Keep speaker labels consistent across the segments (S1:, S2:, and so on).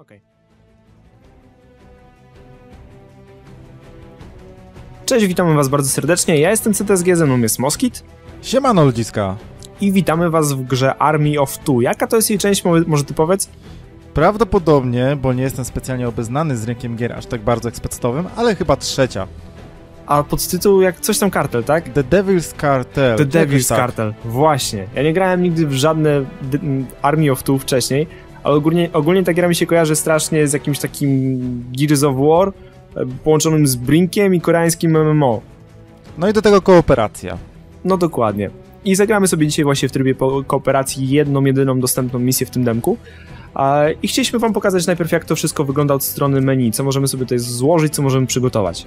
S1: Okej. Cześć, witamy was bardzo serdecznie. Ja jestem CTSG, ze mną jest Moskit
S2: Siemano ludziska.
S1: i witamy was w grze Army of Two. Jaka to jest jej część, Mo- może ty powiedz?
S2: Prawdopodobnie, bo nie jestem specjalnie obeznany z rynkiem gier aż tak bardzo ekspectowym, ale chyba trzecia.
S1: A podtytuł jak coś tam kartel, tak?
S2: The Devil's Cartel.
S1: The Devil's
S2: tak.
S1: Cartel. Właśnie. Ja nie grałem nigdy w żadne Army of Two wcześniej, ale ogólnie, ogólnie ta gra mi się kojarzy strasznie z jakimś takim Gears of War e, połączonym z Brinkiem i koreańskim MMO.
S2: No i do tego kooperacja.
S1: No dokładnie. I zagramy sobie dzisiaj właśnie w trybie kooperacji jedną, jedyną dostępną misję w tym demku. I chcieliśmy wam pokazać najpierw, jak to wszystko wygląda od strony menu, co możemy sobie tutaj złożyć, co możemy przygotować.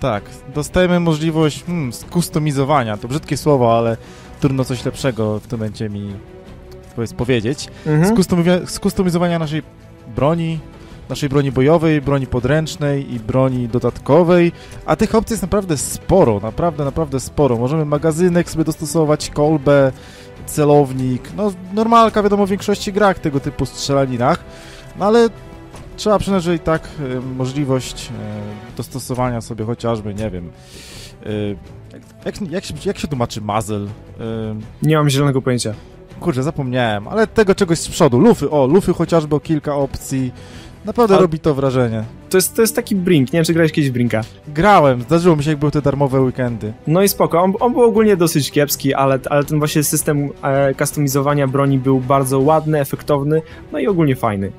S2: Tak, dostajemy możliwość hmm, skustomizowania. To brzydkie słowo, ale trudno coś lepszego w tym momencie mi powiedz, powiedzieć.
S1: Mhm.
S2: Skustomi- skustomizowania naszej broni, naszej broni bojowej, broni podręcznej i broni dodatkowej, a tych opcji jest naprawdę sporo, naprawdę, naprawdę sporo. Możemy magazynek sobie dostosować, kolbę, celownik, no normalka wiadomo w większości grach tego typu strzelaninach, no ale trzeba przyznać, że i tak e, możliwość e, dostosowania sobie chociażby, nie wiem, e, jak, jak, jak, się, jak się tłumaczy muzzle? E,
S1: Nie mam zielonego pojęcia.
S2: Kurczę, zapomniałem, ale tego czegoś z przodu. Lufy, o, lufy chociażby o kilka opcji. Naprawdę
S1: A-
S2: robi to wrażenie.
S1: To jest, to jest taki Brink, nie wiem czy grałeś kiedyś Brinka.
S2: Grałem, zdarzyło mi się, jak były te darmowe weekendy.
S1: No i spoko, on, on był ogólnie dosyć kiepski, ale, ale ten właśnie system e, customizowania broni był bardzo ładny, efektowny, no i ogólnie fajny.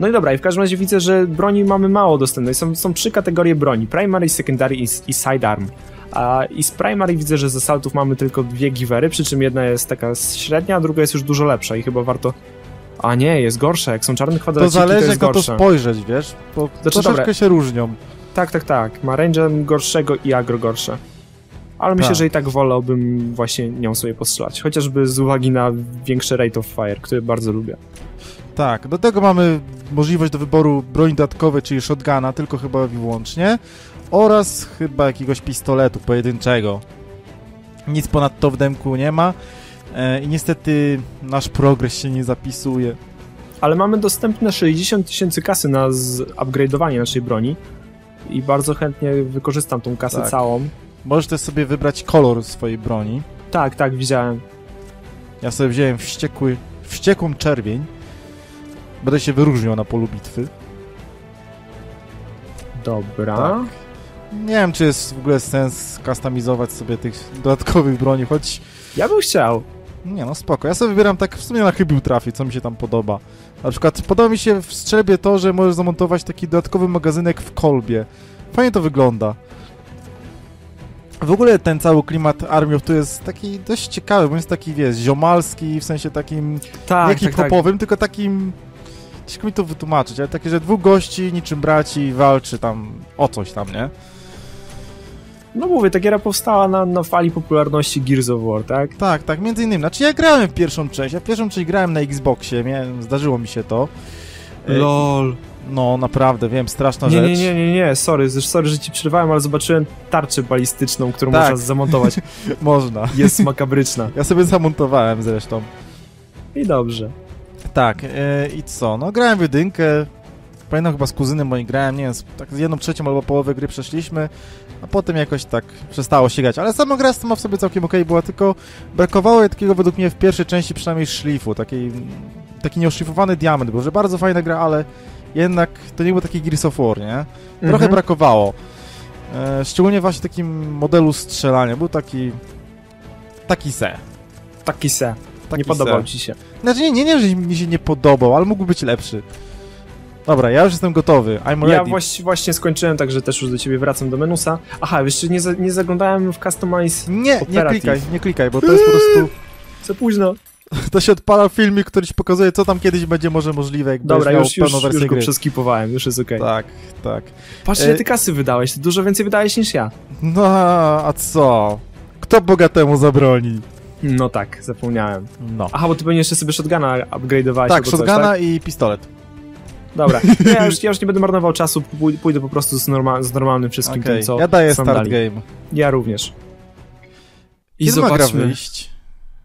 S1: No i dobra, i w każdym razie widzę, że broni mamy mało dostępnej. Są, są trzy kategorie broni, primary, secondary i, i sidearm. A, I z primary widzę, że z assaultów mamy tylko dwie givery, przy czym jedna jest taka średnia, a druga jest już dużo lepsza i chyba warto... A nie, jest gorsza, jak są czarne
S2: To
S1: kwadraciki, to,
S2: zależy,
S1: jest
S2: jak na to
S1: gorsze.
S2: spojrzeć, wiesz? Bo
S1: Znaczy,
S2: troszeczkę
S1: dobra.
S2: się różnią.
S1: Tak, tak, tak. Ma range'em gorszego i agro gorsze. Ale myślę,
S2: Tak.
S1: że i tak wolałbym właśnie nią sobie postrzelać. Chociażby z uwagi na większy rate of fire, który bardzo lubię.
S2: Tak, do tego mamy możliwość do wyboru broni dodatkowej, czyli shotguna, tylko chyba wyłącznie. Oraz chyba jakiegoś pistoletu pojedynczego. Nic ponadto w demku nie ma. E, I niestety nasz progres się nie zapisuje.
S1: Ale mamy dostępne 60 tysięcy kasy na upgrade'owanie naszej broni. I bardzo chętnie wykorzystam tą kasę
S2: Tak.
S1: całą.
S2: Możesz też sobie wybrać kolor swojej broni.
S1: Tak, tak, widziałem.
S2: Ja sobie wziąłem wściekły, wściekłą czerwień. Będę się wyróżniał na polu bitwy.
S1: Dobra.
S2: Tak. Nie wiem, czy jest w ogóle sens customizować sobie tych dodatkowych broni, choć
S1: Ja bym chciał.
S2: nie no spoko. Ja sobie wybieram tak w sumie na chybił trafi, co mi się tam podoba. Na przykład podoba mi się w strzelbie to, że możesz zamontować taki dodatkowy magazynek w kolbie. Fajnie to wygląda. W ogóle ten cały klimat of Two jest taki dość ciekawy, bo jest taki, wiesz, ziomalski, w sensie takim
S1: Tak,
S2: nie
S1: tak, tak.
S2: hip-hopowym, tylko takim... Ciężko mi to wytłumaczyć, ale takie, że dwóch gości, niczym braci, walczy tam o coś tam, nie?
S1: No mówię, ta giera powstała na, na fali popularności Gears of War, tak?
S2: Tak, tak, między innymi. Znaczy ja grałem w pierwszą część, ja w pierwszą część grałem na Xboxie, miałem, zdarzyło mi się to. E,
S1: LOL.
S2: No, naprawdę, wiem, straszna
S1: Nie,
S2: rzecz.
S1: nie, nie, nie, nie, sorry, sorry, że ci przerwałem, ale zobaczyłem tarczę balistyczną, którą
S2: Tak.
S1: można zamontować.
S2: Można.
S1: Jest makabryczna.
S2: Ja sobie zamontowałem zresztą.
S1: I dobrze.
S2: Tak, e, i co? No, grałem w jedynkę. Pamiętam chyba z kuzynem moim grałem, nie wiem, z- tak z jedną trzecią albo połowę gry przeszliśmy, a potem jakoś tak przestało się grać. Ale sama gra sama w sobie całkiem okej była, tylko brakowało jej takiego według mnie w pierwszej części przynajmniej szlifu, takiej, taki nieoszlifowany diament był, że bardzo fajna gra, ale jednak to nie był taki Gears of War, nie? Trochę
S1: Mhm.
S2: brakowało. E, szczególnie właśnie takim modelu strzelania. Był taki... Taki se.
S1: Taki se.
S2: Taki
S1: nie podobał
S2: se.
S1: ci się.
S2: Znaczy nie, nie, nie, że mi się nie podobał, ale mógł być lepszy. Dobra, ja już jestem gotowy. I'm
S1: Ja
S2: ready.
S1: właśnie, skończyłem, także też już do ciebie wracam do menusa. Aha, jeszcze nie, za, nie zaglądałem w Customize.
S2: Nie, nie
S1: Operative.
S2: klikaj, nie klikaj, bo to jest po prostu...
S1: Co późno.
S2: To się odpala filmik, który ci pokazuje, co tam kiedyś będzie może możliwe, jak
S1: Dobra, już, już,
S2: pełną wersję
S1: już go
S2: gry.
S1: przeskipowałem, już jest okej.
S2: Tak, tak.
S1: Patrz,
S2: E-
S1: ty kasy wydałeś, ty dużo więcej wydałeś niż ja.
S2: No, a co? Kto bogatemu zabroni?
S1: No tak, zapomniałem.
S2: No.
S1: Aha, bo ty pewnie jeszcze sobie shotguna upgrade'owałeś
S2: Tak, shotguna
S1: tak?
S2: i pistolet.
S1: Dobra, ja już, ja już nie będę marnował czasu, pój- pójdę po prostu z, norma z normalnym wszystkim
S2: Okej,
S1: tym, co
S2: ja daję start
S1: dali.
S2: game.
S1: Ja również. I
S2: Kiedy ma
S1: zobaczmy.
S2: wyjść?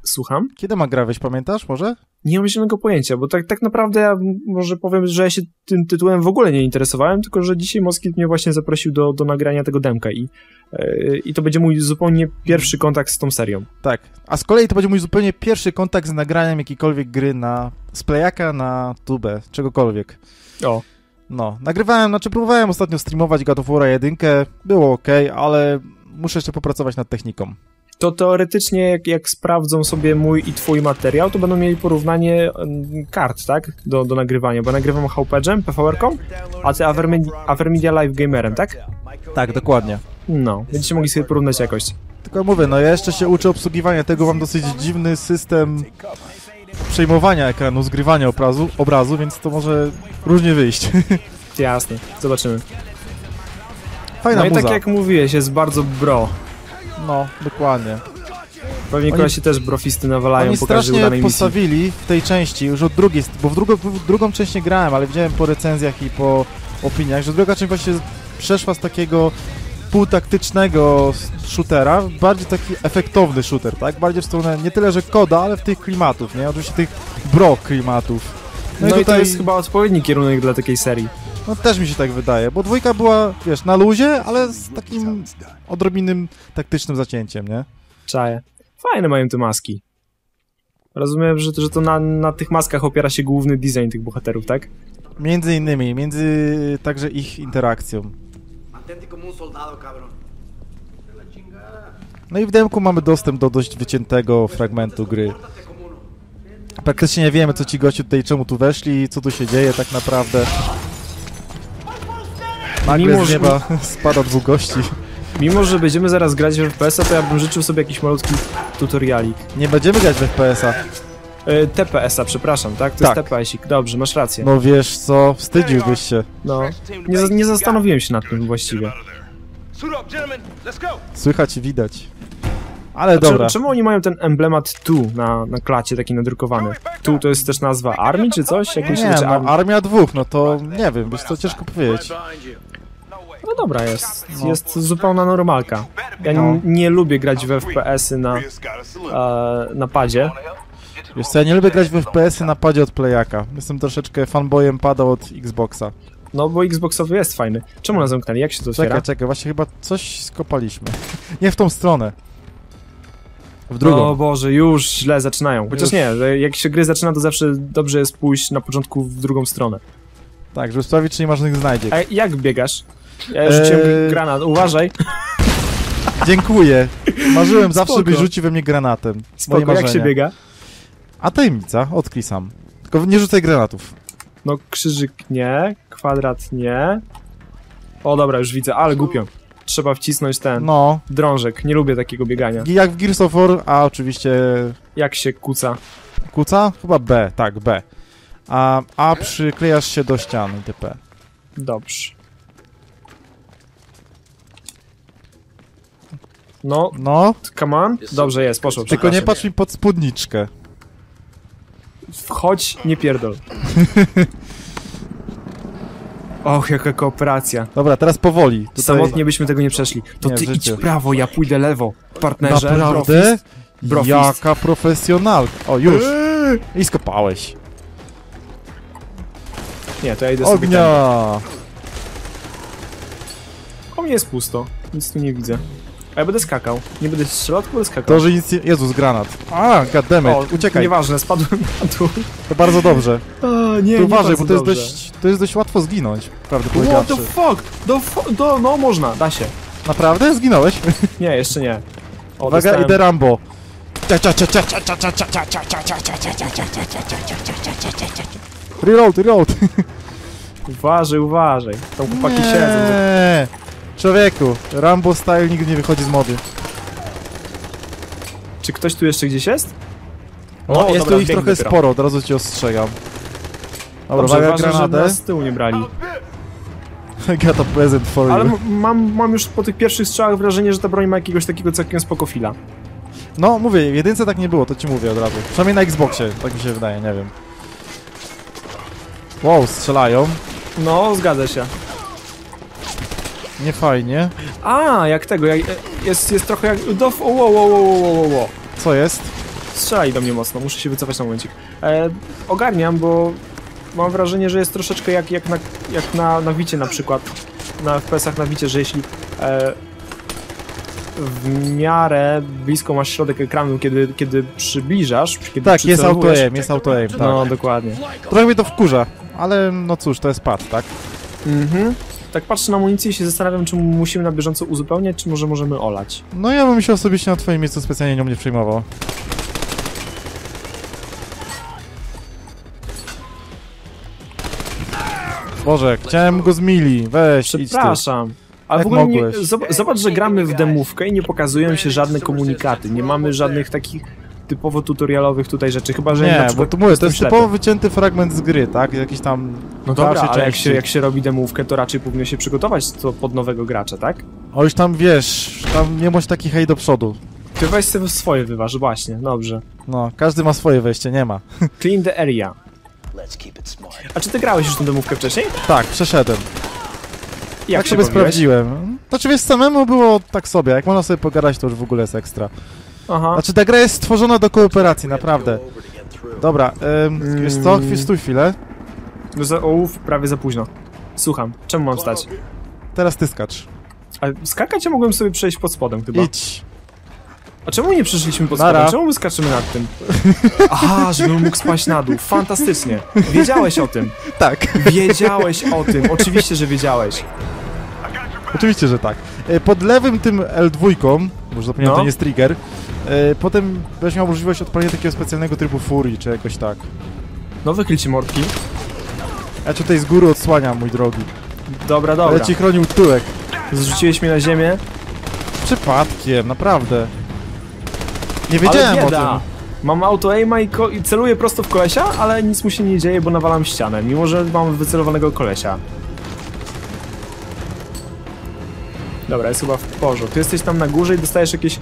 S1: Słucham?
S2: Kiedy ma gra wyjść, pamiętasz może?
S1: Nie mam zielonego pojęcia, bo tak, tak naprawdę ja może powiem, że ja się tym tytułem w ogóle nie interesowałem, tylko że dzisiaj Moskit mnie właśnie zaprosił do, do nagrania tego demka i, i to będzie mój zupełnie pierwszy kontakt z tą serią.
S2: Tak. A z kolei to będzie mój zupełnie pierwszy kontakt z nagraniem jakiejkolwiek gry na... z playaka na tubę, czegokolwiek.
S1: O,
S2: No, nagrywałem, znaczy próbowałem ostatnio streamować God of War 1, było ok, ale muszę jeszcze popracować nad techniką.
S1: to teoretycznie jak, jak sprawdzą sobie mój i twój materiał, to będą mieli porównanie kart, tak? Do, do nagrywania, bo nagrywam HPG-em, PVR-ką, a ty Avermedia, Avermedia Live Gamerem, tak?
S2: Tak, dokładnie.
S1: No, będziecie mogli sobie porównać jakość.
S2: Tylko mówię, no ja jeszcze się uczę obsługiwania tego, mam dosyć dziwny system przejmowania ekranu, zgrywania obrazu, obrazu więc to może różnie wyjść.
S1: Jasne, zobaczymy.
S2: Fajna
S1: no i
S2: muza.
S1: tak jak mówiłeś, jest bardzo bro.
S2: No, dokładnie.
S1: Pewnie
S2: Oni-
S1: koledzy też brofisty nawalają
S2: Oni
S1: po każdej udanej misji.
S2: postawili w tej części, już od drugiej, bo w, drugo, w drugą część nie grałem, ale widziałem po recenzjach i po opiniach, że druga część właśnie przeszła z takiego półtaktycznego shootera bardziej taki efektowny shooter, tak? Bardziej w stronę nie tyle, że koda, ale w tych klimatów, nie? Oczywiście tych bro klimatów.
S1: No, i to jest chyba odpowiedni kierunek dla takiej serii.
S2: No też mi się tak wydaje, bo dwójka była, wiesz, na luzie, ale z takim odrobinnym taktycznym zacięciem, nie?
S1: Czaje. Fajne mają te maski. Rozumiem, że, że to na, na tych maskach opiera się główny design tych bohaterów, tak?
S2: Między innymi, między także ich interakcją.
S3: Mantente como un soldado, cabrón.
S2: No i w demku mamy dostęp do dość wyciętego fragmentu gry. Praktycznie nie wiemy, co ci gości tutaj, czemu tu weszli, co tu się dzieje tak naprawdę. Nagle
S1: Mimo,
S2: z nieba spada dwóch gości.
S1: Mimo, że będziemy zaraz grać w FPS-a, to ja bym życzył sobie jakiś malutki tutorialik.
S2: Nie będziemy grać w FPS-a.
S1: E, TPS-a, przepraszam, tak? To
S2: Tak.
S1: jest TPS-ik. Dobrze, masz rację.
S2: No wiesz co, wstydziłbyś się.
S1: No, nie, nie zastanowiłem się nad tym właściwie.
S2: Słychać i widać. Ale
S1: A
S2: dobra.
S1: czemu, czemu oni mają ten emblemat tu na, na klacie, taki nadrukowany? Tu to jest też nazwa armii czy coś? Jak
S2: Nie,
S1: myślicie, czy
S2: no,
S1: armii?
S2: armia dwóch, no to nie wiem, wiesz co, ciężko powiedzieć.
S1: No dobra, jest, jest zupełna normalka. Ja
S2: No.
S1: nie lubię grać w FPS-y na, e, na padzie.
S2: Wiesz co, ja nie lubię grać w FPS-y na padzie od playaka. Jestem troszeczkę fanboyem pada od Xboxa.
S1: No bo Xboxowy jest fajny. Czemu nas zamknęli? Jak się to otwiera?
S2: Czekaj, czekaj, właśnie chyba coś skopaliśmy. Nie w tą stronę. W drugą.
S1: O Boże, już źle zaczynają. Chociaż
S2: Już.
S1: nie, że jak się gry zaczyna, to zawsze dobrze jest pójść na początku w drugą stronę.
S2: Tak, żeby sprawdzić, czy nie ma żadnych znajdziek.
S1: A jak biegasz? Ja rzuciłem
S2: Eee.
S1: granat, uważaj.
S2: Dziękuję. Marzyłem zawsze,
S1: Spoko.
S2: byś rzucił we mnie granatem. Moje
S1: Spoko, jak się biega?
S2: A tajemnica, odkryj sam. Tylko nie rzucaj granatów.
S1: No krzyżyk nie, kwadrat nie. O dobra, już widzę, ale głupio. Trzeba wcisnąć ten
S2: No,
S1: drążek. Nie lubię takiego biegania.
S2: jak w Gears of War, a oczywiście
S1: Jak się kuca.
S2: kuca? Chyba B, tak, B. A, a przyklejasz się do ścian itp.
S1: Dobrze. No,
S2: No,
S1: come on. Dobrze jest, poszło.
S2: tylko nie patrz mi pod spódniczkę.
S1: Wchodź, nie pierdol. Och, jaka kooperacja.
S2: Dobra, teraz powoli. Tutaj...
S1: Samotnie byśmy tego nie przeszli. To
S2: Nie,
S1: ty idź prawo, ja pójdę lewo. Partnerze,
S2: Naprawdę?
S1: profist. Brofist.
S2: Jaka profesjonalka. O, już. I skopałeś.
S1: Nie, to ja idę sobie
S2: Ognia!
S1: tam. O mnie jest pusto. Nic tu nie widzę. A ja będę skakał. Nie będę strzelał, tylko będę skakał.
S2: To, że nic nie... Jezus, granat. A, goddammit,
S1: o,
S2: uciekaj.
S1: Nieważne, spadłem na dół.
S2: To bardzo dobrze.
S1: O, nie,
S2: Tu uważaj, bo to jest,
S1: dobrze.
S2: dość, to jest dość łatwo zginąć, prawdę
S1: What the fuck? Do, do, no można, da się.
S2: Naprawdę? Zginąłeś?
S1: Nie, jeszcze nie. O,
S2: Uwaga,
S1: dostałem-
S2: idę Rambo. Reload, reload.
S1: Uważaj, uważaj. Tam chłopaki siedzą.
S2: Człowieku, Rambo style nigdy nie wychodzi z mody.
S1: Czy ktoś tu jeszcze gdzieś jest?
S2: No,
S1: O,
S2: jest
S1: dobra,
S2: tu ich trochę
S1: dopiero.
S2: sporo, od razu cię ostrzegam. Dobra,
S1: Dobrze,
S2: uwaga, granadę.
S1: z tyłu nie brali.
S2: Got a present for
S1: Ale
S2: you.
S1: m- mam, mam już po tych pierwszych strzałach wrażenie, że ta broń ma jakiegoś takiego całkiem spokofila.
S2: No, mówię, w jedynce tak nie było, to ci mówię od razu. Przynajmniej na Xboxie, tak mi się wydaje, nie wiem. Wow, strzelają.
S1: No, zgadza się.
S2: Nie fajnie.
S1: A, jak tego, jak, jest, jest trochę jak... Do, o, wo, wo, wo, wo, wo.
S2: Co jest?
S1: Strzelali do mnie mocno, muszę się wycofać na momencik. E, ogarniam, bo mam wrażenie, że jest troszeczkę jak, jak, na, jak na, na Wicie na przykład. Na FPS-ach na Wicie, że jeśli e, w miarę blisko masz środek ekranu, kiedy, kiedy przybliżasz, kiedy
S2: Tak, jest auto-aim, jest auto-aim, tak.
S1: No, dokładnie.
S2: Trochę mnie to wkurza, ale no cóż, to jest pad, tak?
S1: Mhm. Tak patrzę na amunicję i się zastanawiam, czy musimy na bieżąco uzupełniać, czy może możemy olać.
S2: No ja bym się osobiście na twoim miejscu specjalnie nią nie przejmował. Boże, chciałem go z mili, weź, idź ty.
S1: Przepraszam. Ale
S2: Jak
S1: w ogóle nie, zobacz, że gramy w demówkę i nie pokazują się żadne komunikaty. Nie mamy żadnych takich typowo tutorialowych tutaj rzeczy, chyba że na
S2: Nie, bo tu mówię, to jest
S1: ślepy.
S2: typowo wycięty fragment z gry, tak? Jakiś tam
S1: No dobra, ale jak się, jak się robi demówkę, to raczej powinno się przygotować to pod nowego gracza, tak?
S2: O, już tam wiesz, tam nie bądź taki hej do przodu.
S1: Ty weź sobie swoje wyważ, właśnie, dobrze.
S2: No, każdy ma swoje wejście, nie ma.
S1: Clean the area. A czy ty grałeś już tę demówkę wcześniej?
S2: Tak, przeszedłem.
S1: Jak
S2: tak
S1: się
S2: sobie
S1: bawiłeś?
S2: sprawdziłem. Znaczy wiesz, samemu było tak sobie, jak można sobie pogadać, to już w ogóle jest ekstra.
S1: Aha.
S2: Znaczy ta gra jest stworzona do kooperacji, naprawdę. Dobra, ym, wiesz co, Chwil- stój chwilę.
S1: No za, ołów, prawie za późno. Słucham, czemu mam stać?
S2: Teraz ty skacz.
S1: A skakać ja mogłem sobie przejść pod spodem chyba.
S2: Idź.
S1: A czemu nie przeszliśmy pod
S2: Nara.
S1: spodem? Czemu my skaczymy nad tym? Aha, żebym mógł spaść na dół. Fantastycznie. Wiedziałeś o tym.
S2: Tak.
S1: Wiedziałeś o tym. Oczywiście, że wiedziałeś.
S2: Oczywiście, że tak. E, Pod lewym tym L2, bo już zapomniałem,
S1: No.
S2: to nie jest trigger, potem będziesz miał możliwość odpalenia takiego specjalnego trybu furii, czy jakoś tak.
S1: No wychylcie mordki.
S2: Ja cię tutaj z góry odsłaniam, mój drogi.
S1: Dobra, dobra.
S2: Ale ci chronił tyłek.
S1: Zrzuciłeś mnie na ziemię.
S2: Przypadkiem, naprawdę. Nie wiedziałem
S1: ale
S2: o tym.
S1: Mam auto aima i, i celuję prosto w kolesia, ale nic mu się nie dzieje, bo nawalam ścianę, mimo że mam wycelowanego kolesia. Dobra, jest chyba w porządku. Ty jesteś tam na górze i dostajesz jakieś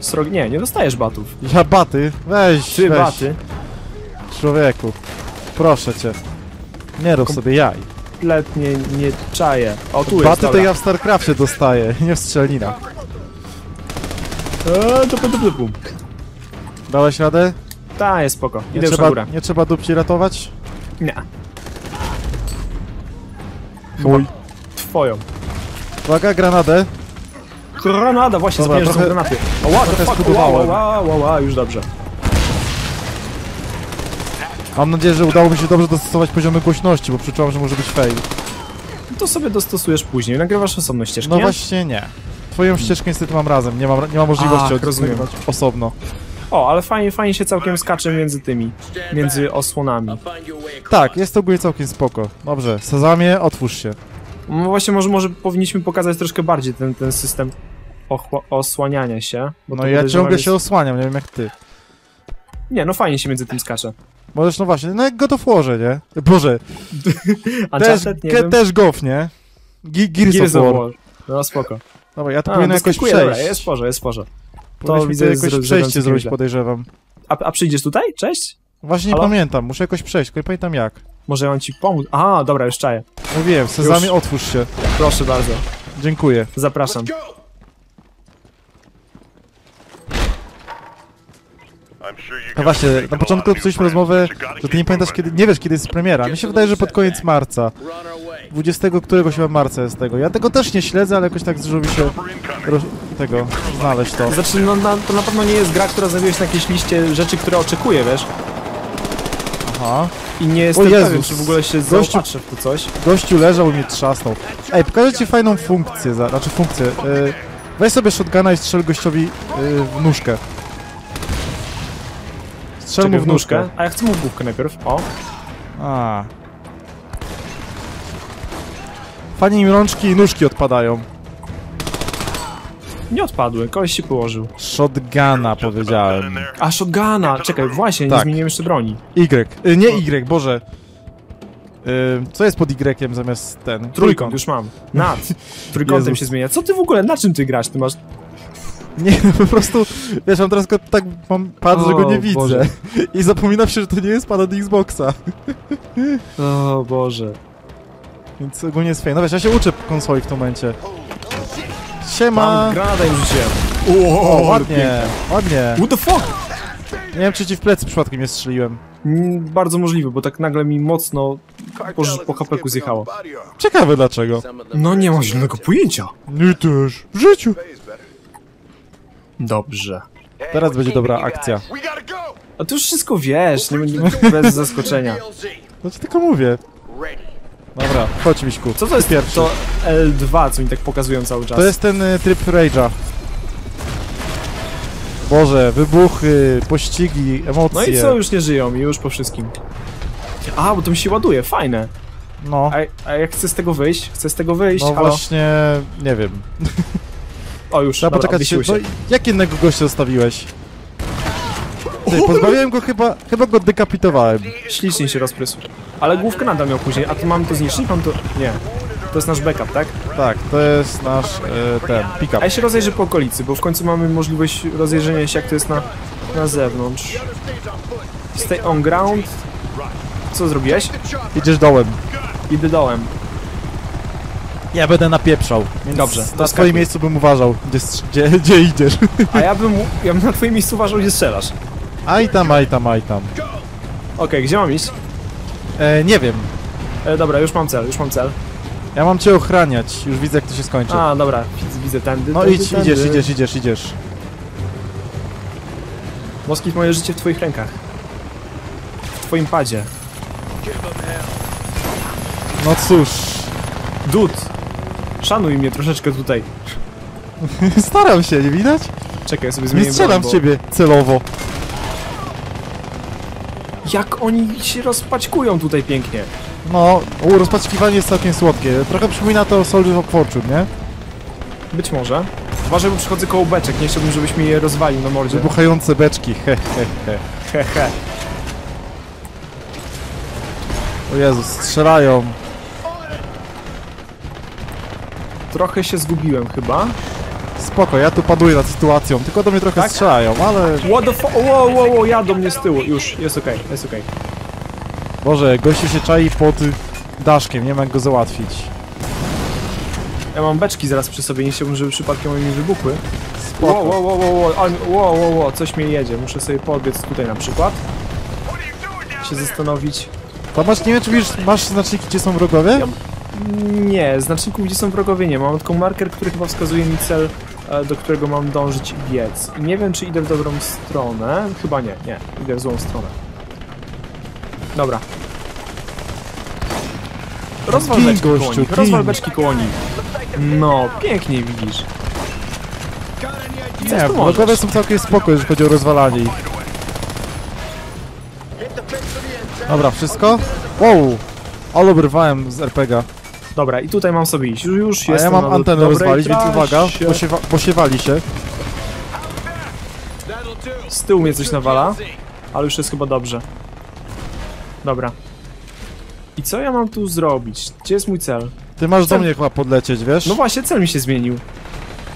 S1: srog... Nie, nie dostajesz batów.
S2: Ja baty, weź,
S1: Ty
S2: weź.
S1: baty.
S2: Człowieku, proszę cię. Nie rób
S1: Kom-
S2: sobie jaj.
S1: Kompletnie nie czaję. O, tu jest,
S2: Baty to
S1: dobra.
S2: ja w StarCraftie dostaję, nie w strzelninach.
S1: Eee, dupu, dupu, dupu.
S2: Dałeś radę?
S1: Ta, jest spoko.
S2: Nie
S1: Idę już na
S2: trzeba,
S1: górę.
S2: nie trzeba dupci ratować?
S1: Nie,
S2: Mój.
S1: twoją.
S2: Uwaga, granadę.
S1: Granada, właśnie,
S2: Dobra, trochę-
S1: granaty. O, what the
S2: trochę spudowałem.
S1: wow, wow, wow, już dobrze.
S2: Mam nadzieję, że udało mi się dobrze dostosować poziomy głośności, bo przeczułam, że może być fail.
S1: To sobie dostosujesz później, nagrywasz osobno ścieżki,
S2: No
S1: nie?
S2: właśnie nie. Twoją ścieżkę niestety mam razem, nie mam, nie mam możliwości odnagrywać osobno.
S1: O, ale fajnie, fajnie się całkiem skacze między tymi, między osłonami.
S2: Tak, jest to ogólnie całkiem spoko. Dobrze, Sezamie, otwórz się.
S1: No właśnie, może, może powinniśmy pokazać troszkę bardziej ten, ten system osłaniania się. Bo
S2: No
S1: to
S2: ja ciągle
S1: jest...
S2: się osłaniam, nie wiem jak ty.
S1: Nie, no fajnie się między tym skacze.
S2: Możesz, no właśnie, no jak God of Warze, nie? Boże, też,
S1: nie wiem.
S2: też Gof, nie? Ge Gears,
S1: Gears
S2: of War.
S1: War. No spoko.
S2: Dobra, ja tu
S1: A,
S2: powinienem jakoś
S1: doskakuję,
S2: przejść.
S1: Dobra, jest w porze, jest w porze.
S2: Powinniśmy
S1: widzę,
S2: tu jakoś przejście zrobić, podejrzewam.
S1: A, a przyjdziesz tutaj? Cześć?
S2: Właśnie nie
S1: Halo?
S2: pamiętam, muszę jakoś przejść, tylko nie pamiętam jak.
S1: Może ja mam ci pomóc? Aha, dobra, już czaję.
S2: Mówiłem, Sezamie,
S1: Już.
S2: otwórz się.
S1: Proszę bardzo.
S2: Dziękuję.
S1: Zapraszam.
S2: A właśnie, na początku zaczęliśmy rozmowę, że ty nie pamiętasz kiedy, nie wiesz kiedy jest premiera. Mi się wydaje, że pod koniec marca. 20 któregoś chyba marca jest tego. Ja tego też nie śledzę, ale jakoś tak zdążyło mi się tego, znaleźć to.
S1: Znaczy, no na, to na pewno nie jest gra, która znajduje się na jakiejś liście rzeczy, które oczekuję, wiesz?
S2: Aha.
S1: I nie jestem
S2: Jezus.
S1: pewien, czy w ogóle się
S2: Gościu-
S1: zaopatrzę w to coś.
S2: Gościu leżał i mnie trzasnął. Ej, pokażę ci fajną funkcję, za, znaczy funkcję. Yy, weź sobie shotguna i strzel gościowi yy, w nóżkę. Strzel
S1: Czekaj,
S2: mu w nóżkę.
S1: A ja chcę mu w główkę najpierw. O,
S2: A. Fajnie mi rączki i nóżki odpadają.
S1: nie odpadły, koleś się położył.
S2: Shotguna powiedziałem.
S1: A, shotguna! Czekaj, właśnie, nie
S2: Tak.
S1: zmieniłem jeszcze broni.
S2: Y. Y, nie Y, Boże. Y, co jest pod Y zamiast ten?
S1: Trójkąt, już mam. Nad. Trójkątem
S2: Jezus.
S1: się zmienia. Co ty w ogóle, na czym ty grasz? Ty masz...
S2: Nie, po prostu, wiesz, mam teraz tak, mam pad, że go
S1: O,
S2: nie widzę.
S1: Boże.
S2: I zapominam się, że to nie jest pad od Xboxa.
S1: O Boże.
S2: Więc ogólnie jest fajnie. No wiesz, ja się uczę konsoli w tym momencie. Siema!
S1: Granatę im rzuciłem.
S2: O, ładnie, ładnie.
S1: What the fuck?
S2: Nie wiem, czy ci w plecy przypadkiem nie strzeliłem.
S1: Mm, Bardzo możliwe, bo tak nagle mi mocno po, po hapeku zjechało.
S2: Ciekawe dlaczego.
S1: No nie mam zielonego pojęcia.
S2: Nie też. W życiu.
S1: Dobrze.
S2: Teraz będzie dobra akcja.
S1: A ty już wszystko wiesz, nie, nie, bez zaskoczenia.
S2: No ci tylko mówię. Dobra, chodź Miśku.
S1: Co to jest
S2: pierwszy.
S1: to L2, co mi tak pokazują cały czas?
S2: To jest ten y, tryb Rage'a. Boże, wybuchy, pościgi, emocje.
S1: No i co, już nie żyją, już po wszystkim. A, bo to mi się ładuje, fajne.
S2: No,
S1: A, a jak chcę z tego wyjść? Chcę z tego wyjść,
S2: no
S1: halo?
S2: właśnie, nie wiem.
S1: O, już,
S2: Trzeba poczekać się. No, jak innego gościa zostawiłeś? Ty, pozbawiłem go chyba, chyba go dekapitowałem.
S1: Ślicznie się rozprysł. Ale główkę nadal miał później, a tu mam to zniszczyć? Mam to... Nie. To jest nasz backup, tak?
S2: Tak, to jest nasz, e, ten, pick-up.
S1: A ja się rozejrzę po okolicy, bo w końcu mamy możliwość rozejrzenia się, jak to jest na, na zewnątrz. Stay on ground. Co zrobiłeś?
S2: Idziesz dołem.
S1: Idę dołem.
S2: Ja będę napieprzał. Więc
S1: Dobrze,
S2: Na
S1: to
S2: swoim
S1: skakuj.
S2: miejscu bym uważał, gdzie, gdzie, gdzie idziesz.
S1: A ja bym, ja bym na twoim miejscu uważał, gdzie strzelasz.
S2: Aj tam, aj tam, aj tam.
S1: Okej, gdzie mam iść?
S2: E, nie wiem.
S1: E, dobra, już mam cel, już mam cel.
S2: Ja mam cię ochraniać. Już widzę, jak to się skończy.
S1: A, dobra, widzę, widzę tędy.
S2: no
S1: tędy,
S2: idź,
S1: tędy.
S2: idziesz, idziesz, idziesz, idziesz.
S1: Moskit, moje życie w twoich rękach. W twoim padzie.
S2: No cóż.
S1: Dud! Szanuj mnie troszeczkę tutaj.
S2: Staram się, nie widać?
S1: Czekaj, sobie zmienię
S2: Nie strzelam
S1: broń,
S2: w ciebie celowo.
S1: Jak oni się rozpaćkują tutaj pięknie.
S2: No, u, rozpaczkiwanie jest całkiem słodkie. Trochę przypomina to Soldier of Fortune, nie?
S1: Być może. Uważaj, bo przychodzę koło beczek, nie chciałbym, żebyś mi je rozwalił na mordzie.
S2: Wybuchające beczki, he, he, he.
S1: He, he.
S2: O Jezus, strzelają.
S1: Trochę się zgubiłem chyba.
S2: Spoko, ja tu panuję nad sytuacją, tylko do mnie trochę
S1: Tak?
S2: strzelają, ale...
S1: What the fuck? Wow, wow, wow, ja do mnie z tyłu. Już, jest okej, jest okej.
S2: Boże, gościu się czai pod daszkiem, nie ma jak go załatwić.
S1: Ja mam beczki zaraz przy sobie, nie chciałbym, żeby przypadkiem one mi wybuchły.
S2: Spoko.
S1: Wow, wow, wow, wow, wow, wow, wow, coś mnie jedzie. Muszę sobie podbiec tutaj na przykład. Się zastanowić.
S2: To masz, nie wiem czy widzisz, masz znaczniki, gdzie są wrogowie?
S1: Ja- Nie, znaczników, gdzie są wrogowie nie mam, tylko marker, który chyba wskazuje mi cel, e, do którego mam dążyć i biec. I nie wiem, czy idę w dobrą stronę. Chyba nie, nie, idę w złą stronę. Dobra. Rozwal beczki koło nich, rozwal beczki koło nich. No, pięknie widzisz.
S2: Nie,
S1: tu
S2: wrogowie są całkiem spoko, jeżeli chodzi o rozwalanie ich. Dobra, wszystko? Wow! Ale obrywałem z RPG.
S1: Dobra, i tutaj mam sobie iść. Już,
S2: A ja
S1: jestem
S2: mam
S1: na
S2: antenę
S1: dobrej
S2: rozwalić, więc uwaga, posiewa posiewali się.
S1: Z tyłu mnie coś nawala, ale już jest chyba dobrze. Dobra. I co ja mam tu zrobić? Gdzie jest mój cel?
S2: Ty masz do mnie chyba podlecieć, wiesz?
S1: No właśnie, cel mi się zmienił.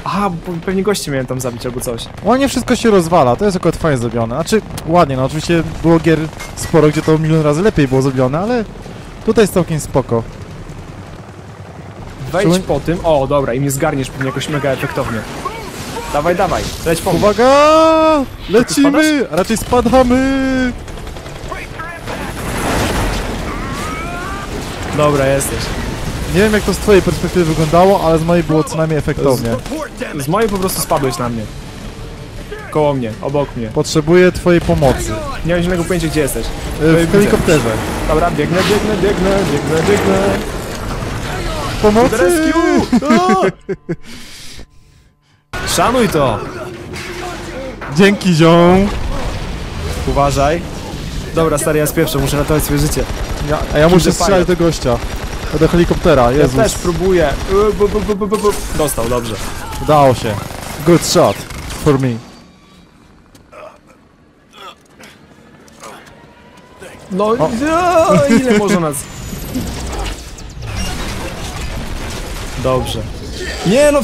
S1: Aha, bo pewnie goście miałem tam zabić albo coś.
S2: Ładnie wszystko się rozwala, to jest akurat fajnie zrobione. Znaczy, ładnie, no oczywiście było gier sporo, gdzie to milion razy lepiej było zrobione, ale tutaj jest całkiem spoko.
S1: Wejdź po tym. O, dobra, i mnie zgarniesz pewnie jakoś mega efektownie. Dawaj, dawaj, leć po mnie.
S2: Uwaga! Lecimy! A raczej spadamy!
S1: Dobra, jesteś.
S2: Nie wiem jak to z twojej perspektywy wyglądało, ale z mojej było co najmniej efektownie.
S1: Z mojej po prostu spadłeś na mnie. Koło mnie, obok mnie.
S2: Potrzebuję twojej pomocy.
S1: Nie mam żadnego pojęcia, gdzie jesteś.
S2: E, W helikopterze.
S1: Dobra, biegnę, biegnę, biegnę, biegnę, biegnę.
S2: Pomocy!
S1: Rescue! Szanuj to!
S2: Dzięki ziom!
S1: Uważaj. Dobra, stary, ja spieprzę, muszę ratować swoje życie.
S2: Ja, a ja muszę strzelać do gościa. Do helikoptera,
S1: Ja
S2: Jezus.
S1: też próbuję. Bu, bu, bu, bu, bu, bu. Dostał, dobrze.
S2: Udało się. Good shot. For me.
S1: No,
S2: O.
S1: ile można nas... Dobrze. Nie no...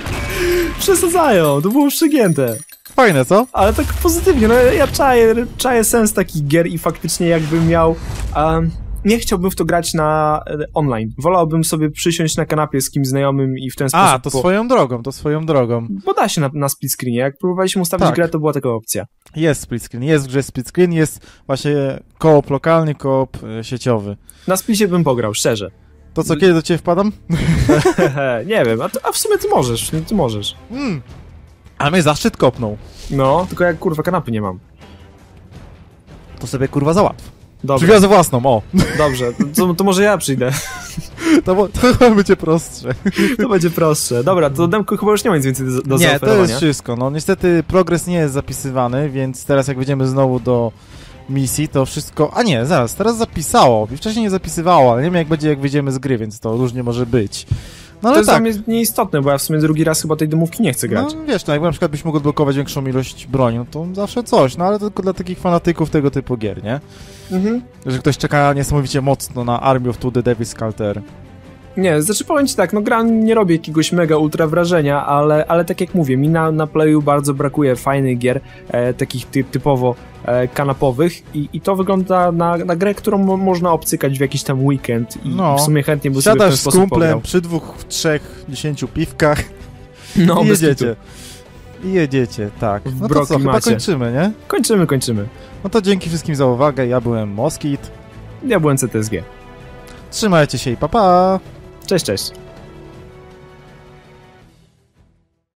S1: Przesadzają, to było przegięte.
S2: Fajne, co?
S1: Ale tak pozytywnie, no ja czaję, czaję sens takich gier i faktycznie jakbym miał... Um, nie chciałbym w to grać na e, online. Wolałbym sobie przysiąść na kanapie z kimś znajomym i w ten
S2: A,
S1: sposób...
S2: to
S1: po-
S2: swoją drogą, to swoją drogą.
S1: Bo da się na, na split screenie. Jak próbowaliśmy ustawić
S2: Tak.
S1: grę, to była taka opcja.
S2: Jest split screen, jest w grze split screen, jest właśnie koop lokalny, koop e, sieciowy.
S1: Na splicie bym pograł, szczerze.
S2: To co, kiedy do ciebie wpadam?
S1: nie wiem, a, to, a w sumie ty możesz, ty możesz.
S2: Mm. A mnie zaszczyt kopnął.
S1: No, tylko jak kurwa kanapy nie mam.
S2: To sobie kurwa załatw.
S1: Dobrze,
S2: Przywiozę własną, o.
S1: dobrze, to, to może ja przyjdę.
S2: To, to będzie prostsze.
S1: To będzie prostsze. Dobra, to Demku chyba już nie ma nic więcej do, do
S2: nie, to jest wszystko. No niestety progres nie jest zapisywany, więc teraz jak wejdziemy znowu do misji, to wszystko... A nie, zaraz, teraz zapisało. I Wcześniej nie zapisywało, ale nie wiem jak będzie jak wyjdziemy z gry, więc to różnie może być. No
S1: to
S2: ale
S1: jest
S2: tak.
S1: dla mnie nieistotne, bo ja w sumie drugi raz chyba tej demówki nie chcę grać.
S2: No wiesz, no jakby na przykład byś mógł odblokować większą ilość broni, no to zawsze coś, no ale to tylko dla takich fanatyków tego typu gier, nie?
S1: Mhm.
S2: Że ktoś czeka niesamowicie mocno na Army of Two The Devil's Calter.
S1: Nie, znaczy powiem ci tak, no gra nie robi jakiegoś mega ultra wrażenia, ale, ale tak jak mówię, mi na, na playu bardzo brakuje fajnych gier, e, takich ty, typowo e, kanapowych i, i to wygląda na, na grę, którą mo, można obcykać w jakiś tam weekend i
S2: No.
S1: w sumie chętnie bym sobie w ten
S2: Siadasz z kumplem
S1: pograł.
S2: przy dwóch, trzech, dziesięciu piwkach
S1: No,
S2: i jedziecie. I jedziecie, tak. No to co, chyba kończymy, nie?
S1: Kończymy, kończymy.
S2: No to dzięki wszystkim za uwagę, ja byłem Moskit.
S1: Ja byłem CTSG.
S2: Trzymajcie się i pa pa!
S1: Cześć, cześć.